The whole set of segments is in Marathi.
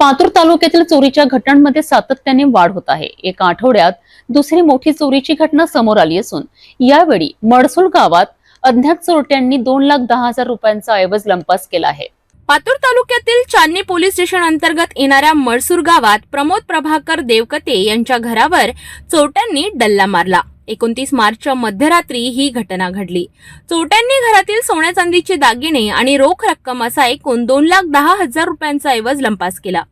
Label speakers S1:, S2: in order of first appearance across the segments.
S1: पातूर तालुक्यातील चोरीच्या घटनांमध्ये सातत्याने वाढ होत आहे. एका आठवड्यात दुसरी मोठी चोरीची घटना समोर आली असून यावेळी मडसूळ गावात अज्ञात चोरट्यांनी दोन लाख दहा हजार रुपयांचा ऐवज लंपास केला आहे.
S2: पातूर तालुक्यातील चांदणी पोलीस स्टेशन अंतर्गत येणाऱ्या मळसूर गावात प्रमोद प्रभाकर देवकते यांच्या घरावर चोरट्यांनी डल्ला मारला. एकोणतीस मार्चच्या मध्यरात्री ही घटना घडली. चोरट्यांनी घरातील सोन्या चांदीचे दागिने आणि रोख रक्कम असा एकूण दोन लाख दहा हजार रुपयांचा ऐवज लंपास केला.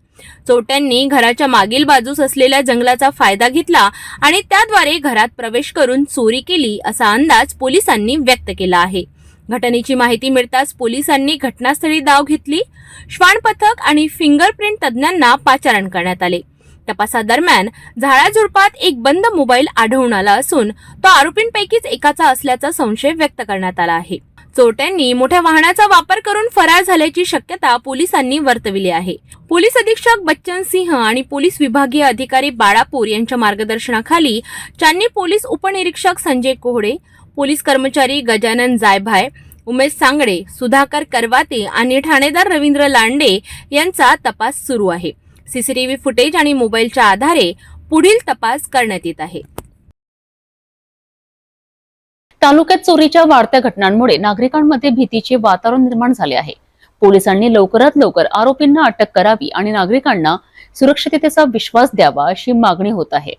S2: चोरट्यांनी घराच्या मागील बाजूस असलेल्या जंगलाचा फायदा घेतला आणि त्याद्वारे घरात प्रवेश करून चोरी केली असा अंदाज पोलिसांनी व्यक्त केला आहे. घटनेची माहिती मिळताच पोलिसांनी घटनास्थळी धाव घेतली. श्वान पथक आणि फिंगरप्रिंट तज्ज्ञांना पाचारण करण्यात आले. तपासादरम्यान झाडाझुडपात एक बंद मोबाईल आढळून आला असून तो आरोपींपैकीच एकाचा असल्याचा संशय व्यक्त करण्यात आला आहे. चोरट्यांनी मोठ्या वाहनाचा वापर करून फरार झाल्याची शक्यता पोलिसांनी वर्तविली आहे. पोलीस अधीक्षक बच्चन सिंह आणि पोलीस विभागीय अधिकारी बाळापूर यांच्या मार्गदर्शनाखाली चांदणी पोलीस उपनिरीक्षक संजय कोहडे पोलीस कर्मचारी गजानन जायभाय उमेश सांगडे सुधाकर करवाते आणि ठाणेदार रवींद्र लांडे यांचा तपास सुरू आहे. सीसीटीव्ही फुटेज आणि मोबाईलच्या आधारे पुढील तपास करण्यात येत आहे.
S1: तालुक्यात चोरीच्या वाढत्या घटनांमुळे नागरिकांमध्ये भीतीचे वातावरण निर्माण झाले आहे. पोलिसांनी लवकरात लवकर आरोपींना अटक करावी आणि नागरिकांना सुरक्षिततेचा विश्वास द्यावा अशी मागणी होत आहे.